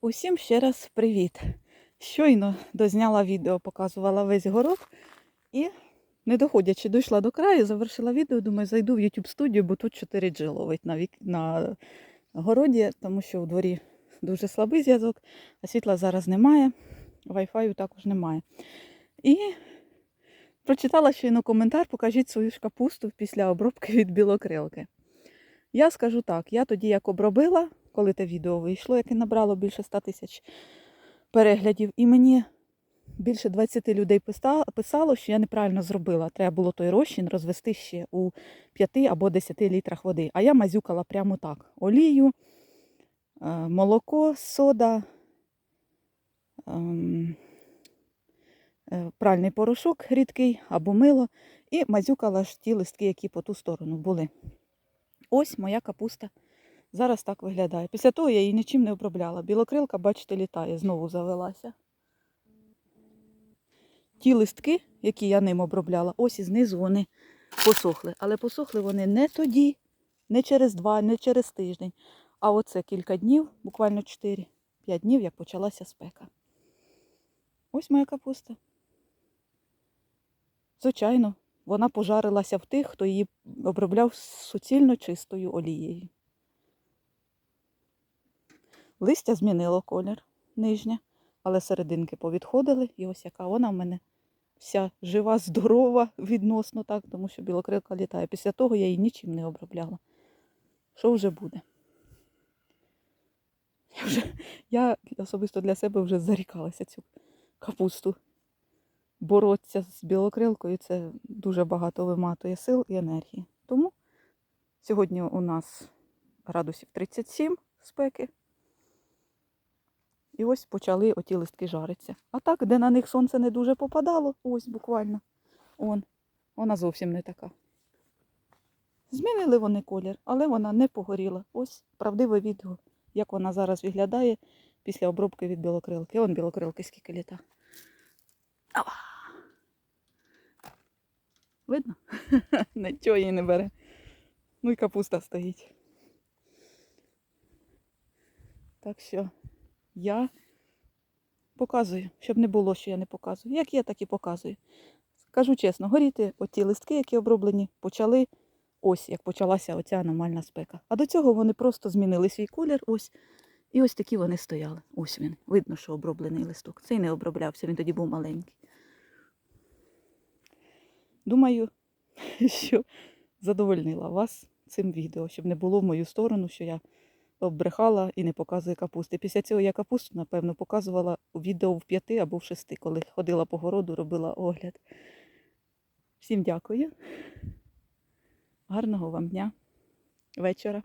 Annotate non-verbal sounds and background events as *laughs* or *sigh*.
Усім ще раз привіт. Щойно дозняла відео, показувала весь город і, не доходячи, дійшла до краю, завершила відео, думаю, зайду в YouTube студію, бо тут 4G ловить на, вік... на городі, тому що у дворі дуже слабий зв'язок, а світла зараз немає, Wi-Fi також немає. І прочитала щойно коментар, покажіть свою ж капусту після обробки від білокрилки. Я скажу так, я тоді як обробила, коли те відео вийшло, яке набрало більше 100 тисяч переглядів, і мені більше 20 людей писало, що я неправильно зробила. Треба було той розчин розвести ще у 5 або 10 літрах води. А я мазюкала прямо так: олію, е, молоко, сода, ем, е, пральний порошок рідкий або мило, і мазюкала ж ті листки, які по ту сторону були. Ось моя капуста. Зараз так виглядає. Після того я її нічим не обробляла. Білокрилка, бачите, літає, знову завелася. Ті листки, які я ним обробляла, ось і знизу вони посохли. Але посохли вони не тоді, не через два, не через тиждень. А оце кілька днів, буквально 4-5 днів, як почалася спека. Ось моя капуста. Звичайно, вона пожарилася в тих, хто її обробляв суцільно чистою олією. Листя змінило колір нижнє, але серединки повідходили, і ось яка вона в мене вся жива, здорова відносно так, тому що білокрилка літає. Після того я її нічим не обробляла. Що вже буде? Я, вже, я особисто для себе вже зарікалася цю капусту. Боротися з білокрилкою це дуже багато виматує сил і енергії. Тому сьогодні у нас градусів 37 спеки. І ось почали оті листки жаритися. А так, де на них сонце не дуже попадало, ось буквально. Он, вона зовсім не така. Змінили вони колір, але вона не погоріла. Ось правдиве відео, як вона зараз виглядає після обробки від білокрилки. Вон білокрилки скільки літа. Видно? *laughs* Нічого її не бере. Ну і капуста стоїть. Так що я показую, щоб не було, що я не показую. Як є, так і показую. Кажу чесно, горіти оті листки, які оброблені, почали ось, як почалася оця аномальна спека. А до цього вони просто змінили свій колір, ось. І ось такі вони стояли. Ось він. Видно, що оброблений листок. Цей не оброблявся, він тоді був маленький. Думаю, *laughs* що задовольнила вас цим відео, щоб не було в мою сторону, що я оббрехала і не показує капусти. Після цього я капусту, напевно, показувала у відео в п'яти або в шести, коли ходила по городу, робила огляд. Всім дякую. Гарного вам дня, вечора.